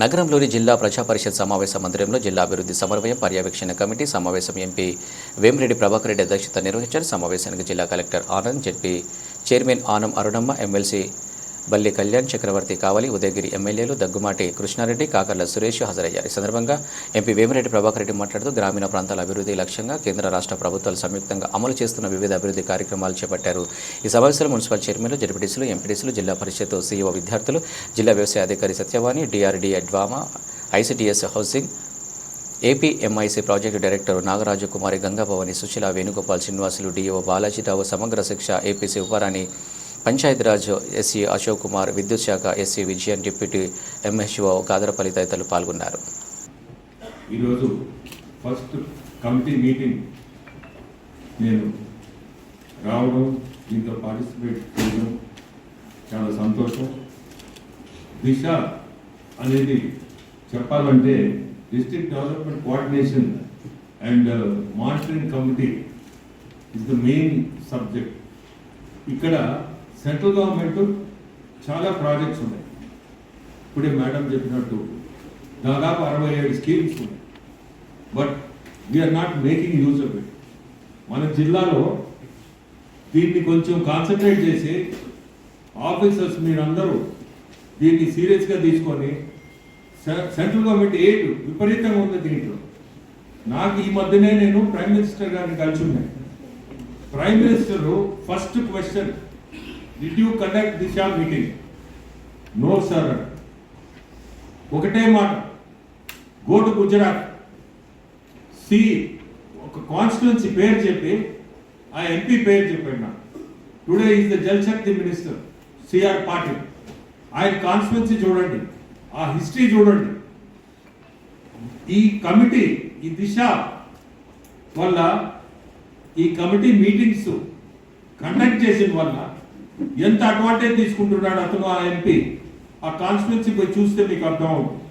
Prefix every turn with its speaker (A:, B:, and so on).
A: నగరంలోని జిల్లా ప్రజా పరిషత్ సమావేశ మందిరంలో జిల్లా అభివృద్ధి సమన్వయం పర్యవేక్షణ కమిటీ సమావేశం ఎంపీ వేమిరెడ్డి ప్రభాకర్ రెడ్డి అధ్యక్షత నిర్వహించారు. సమావేశానికి జిల్లా collector Anand ZP chairman Anam Arunamma MLC Balli Kalyan Chakravarthi కావలి ఉదయగిరి ఎమ్మెల్యేలు దగ్గుమాటి కృష్ణారెడ్డి కాకర్ల సురేష్ హాజరయ్యారు. ఈ సందర్భంగా ఎంపీ వేమిరెడ్డి ప్రభాకర్ రెడ్డి మాట్లాడుతూ గ్రామీణ ప్రాంతాల అభివృద్ధి లక్ష్యంగా కేంద్ర రాష్ట్ర ప్రభుత్వాలు సంయుక్తంగా అమలు చేస్తున్న వివిధ అభివృద్ధి కార్యక్రమాలు చేపట్టారు. ఈ సమావేశంలో మున్సిపల్ చైర్మన్లు జడ్పీటీసీలు ఎంపీటీసీలు జిల్లా పరిషత్ సీఈఓ విద్యార్థులు జిల్లా వ్యవసాయ అధికారి Satyavani DRD అడ్వామా ICDS housing APMIP project director Nagaraju Kumari Gangabhavani Sushila Venugopal Srinivasulu DO Balajirao Samagra Shiksha APC Uparani Panchayat Raj SE Ashok Kumar విద్యుత్ శాఖ SE Vijayan deputy MHO Gadarapalli తదితరులు పాల్గొన్నారు.
B: ఈరోజు ఫస్ట్ కమిటీ మీటింగ్ నేను రావడం దీంతో participate చేయడం చాలా సంతోషం. దిశ అనేది చెప్పాలంటే district development coordination and monitoring committee is the main subject ఇక్కడ సెంట్రల్ గవర్నమెంట్ చాలా ప్రాజెక్ట్స్ ఉన్నాయి. ఇప్పుడే మేడం చెప్పినట్టు దాదాపు అరవై ఏడు స్కీమ్స్ ఉన్నాయి. But we're not making use of it మన జిల్లాలో దీన్ని కొంచెం కాన్సన్ట్రేట్ చేసి ఆఫీసర్స్ మీరందరూ దీన్ని సీరియస్గా తీసుకొని సె- సెంట్రల్ గవర్నమెంట్ ఎయిడ్ విపరీతంగా ఉంది దీంట్లో. నాకు ఈ మధ్యనే నేను ప్రైమ్ మినిస్టర్ గారిని కలిసి ఉన్నాయి prime minister first question did you conduct Disha meeting no sir ఒకటే మాట. గో టు గుజరాత్ సి ఒక కాన్స్టిట్యున్సీ పేరు చెప్పి ఆ ఎంపీ పేరు చెప్పాడు నాకు. Today is the Jal Shakti minister CR Patil ఆయన కాన్స్టిట్యున్సీ చూడండి. ఆ హిస్టరీ చూడండి. ఈ కమిటీ ఈ దిశ వల్ల ఈ కమిటీ మీటింగ్స్ కండక్ట్ చేసిన వల్ల ఎంత అడ్వాంటేజ్ తీసుకుంటున్నాడు అతను ఆ ఎంపీ ఆ కాన్స్టిట్యున్సీ పోయి చూస్తే మీకు అర్థం అవుతుంది